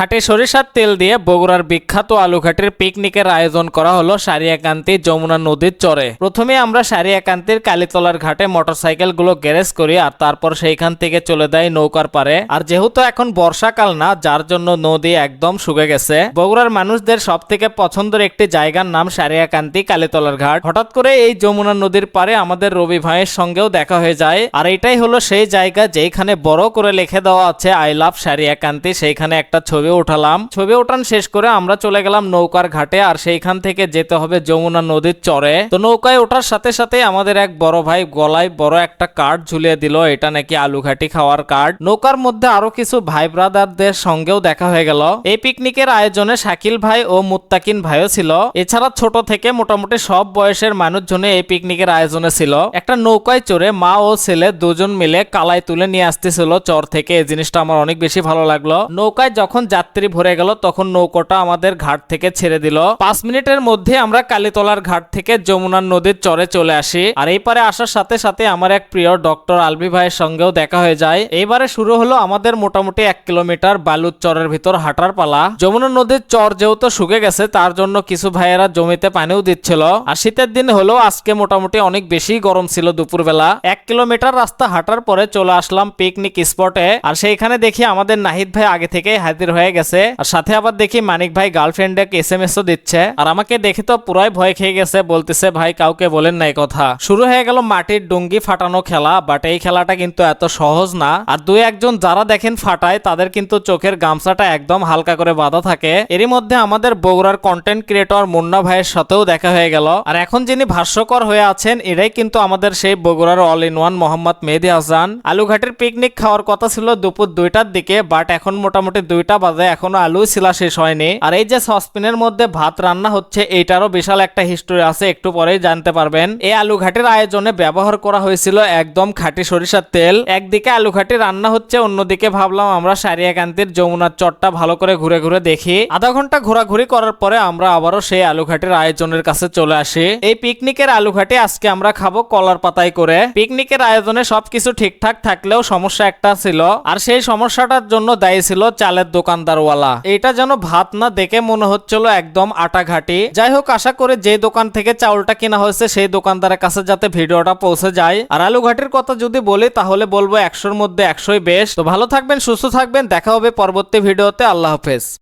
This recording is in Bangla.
খাটে সরিষার তেল দিয়ে বগুড়ার বিখ্যাত আলুঘাটের পিকনিকের আয়োজন করা হলো সারিয়াকান্তি যমুনা নদীর চরে। প্রথমে আমরা সারিয়াকান্তির কালীতলার ঘাটে মোটরসাইকেলগুলো গ্যারেজ করি আর তারপর সেইখান থেকে চলে দেয় নৌকার পারে আর যেহেতু এখন বর্ষাকাল না, যার জন্য নদী একদম শুকে গেছে। বগুড়ার মানুষদের সব থেকে পছন্দের একটি জায়গার নাম সারিয়াকান্তি কালীতলার ঘাট। হঠাৎ করে এই যমুনা নদীর পারে আমাদের রবি ভাইয়ের সঙ্গেও দেখা হয়ে যায়। আর এটাই হলো সেই জায়গা যেখানে বড় করে লিখে দেওয়া আছে, আই লাভ সারিয়াকান্তি সেইখানে একটা ছবি উঠালাম ছবি ওঠান শেষ করে আমরা চলে গেলাম নৌকার ঘাটে আর সেইখান থেকে যেতে হবে যমুনা নদীর চরে। তো নৌকায় ওঠার সাথে সাথে আমাদের এক বড় ভাই গলায় বড় একটা কার্ড ঝুলিয়ে দিল। এটা নাকি আলুঘাটি খাওয়ার কার্ড। নৌকার মধ্যে আরও কিছু ভাই ব্রাদারদের সঙ্গেও দেখা হয়ে গেল। এই পিকনিকের আয়োজনে শাকিল ভাই ও মুত্তাকিন ভাইও ছিল। এছাড়া ছোট থেকে মোটামুটি সব বয়সের মানুষজনে এই পিকনিকের আয়োজনে ছিল। একটা নৌকায় চড়ে মা ও ছেলে দুজন মিলে কালাই তুলে নিয়ে আসতেছিল চর থেকে। এই জিনিসটা আমার অনেক বেশি ভালো লাগল। নৌকায় যখন যাত্রী ভরে গেল, তখন নৌকোটা আমাদের ঘাট থেকে ছেড়ে দিল। পাঁচ মিনিটের মধ্যে আমরা কালীতলার ঘাট থেকে যমুনার নদীর চরে চলে আসি। আর এই পারে আসার সাথে সাথে আমার এক প্রিয় ডক্টর আলবি ভাইয়ের সঙ্গেও দেখা হয়ে যায়। এইবারে শুরু হলো আমাদের মোটামুটি এক কিলোমিটার বালুর চরের ভিতর হাঁটার পালা। যমুনা নদীর চর যেহেতু শুকে গেছে, তার জন্য কিছু ভাইয়েরা জমিতে পানিও দিচ্ছিল। আর শীতের দিন হলো আজকে মোটামুটি অনেক বেশি গরম ছিল দুপুরবেলা। এক কিলোমিটার রাস্তা হাঁটার পরে চলে আসলাম পিকনিক স্পটে আর সেইখানে দেখি আমাদের নাহিদ ভাই আগে থেকেই হাজির হয়ে গেছে। আর সাথে আবার দেখি মানিক ভাই গার্লফ্রেন্ডে এস এম এস দিচ্ছে। আর আমাকে দেখে তো পুরাই ভয় খেয়ে গেছে, বলতেছে, ভাই, কাউকে বলেন নাই কথা। শুরু হয়ে গেল মাটির ডুঙ্গি ফাটানো খেলা বাট এই খেলাটা কিন্তু এত সহজ না। আর দুই একজন যারা দেখেন ফাটায়, তাদের কিন্তু চোখের গামছাটা একদম হালকা করে বাঁধা থাকে। এরই মধ্যে আমাদের বগুড়ার কন্টেন্ট ক্রিয়েটর মুন্না ভাইয়ের সাথেও দেখা হয়ে গেল। আর এখন যিনি ভাষ্যকর হয়ে আছেন, এরাই কিন্তু আমাদের সেই বগুড়ার all in one Mohammad Mehedi Hasan. আলুঘাটের picnic খাওয়ার কথা ছিল দুপুর দুইটার দিকে বাট এখন মোটামুটি দুইটা বাজে এখনও আলু ছিলা শেষ হয়নি। আর এই যে সসপিনের মধ্যে ভাত রান্না হচ্ছে, এইটারও বিশাল একটা হিস্টোরি আছে, একটু পরেই জানতে পারবেন। এই আলু ঘাটের আয়োজনে ব্যবহার করা হয়েছিল একদম খাঁটি সরিষার তেল। একদিকে আলু ঘাটি রান্না হচ্ছে, অন্যদিকে ভাবলাম আমরা সারিয়াকান্তির যমুনার চটটা ভালো করে ঘুরে ঘুরে দেখি। আধা ঘণ্টা ঘোরাঘুরি করার পরে আমরা আবারও সেই আলু ঘাটের আয়োজনের কাছে চলে আসি। এই পিকনিকের আলু ঘাটি আজকে আমরা খাব কলার পাতায় করে। পিকনিকের আয়োজনে সবকিছু ঠিকঠাক থাকলেও সমস্যা একটা ছিল, আর সেই সমস্যাটার জন্য দায়ী ছিল চালের দোকানদারওয়ালা। এটা যেন ভাত না দেখে মনে হচ্ছিল একদম আটা ঘাটি যাই হোক আশা করে যে দোকান থেকে চাউলটা কেনা হয়েছে, সেই দোকানদারের কাছে যাতে ভিডিওটা পৌঁছে যায়। আর আলু ঘাটির কথা যদি বলি, তাহলে বলব একশোর মধ্যে একশোই বেশ। তো ভালো থাকবেন, সুস্থ থাকবেন, দেখা হবে পরবর্তী ভিডিওতে। আল্লাহ হাফেজ।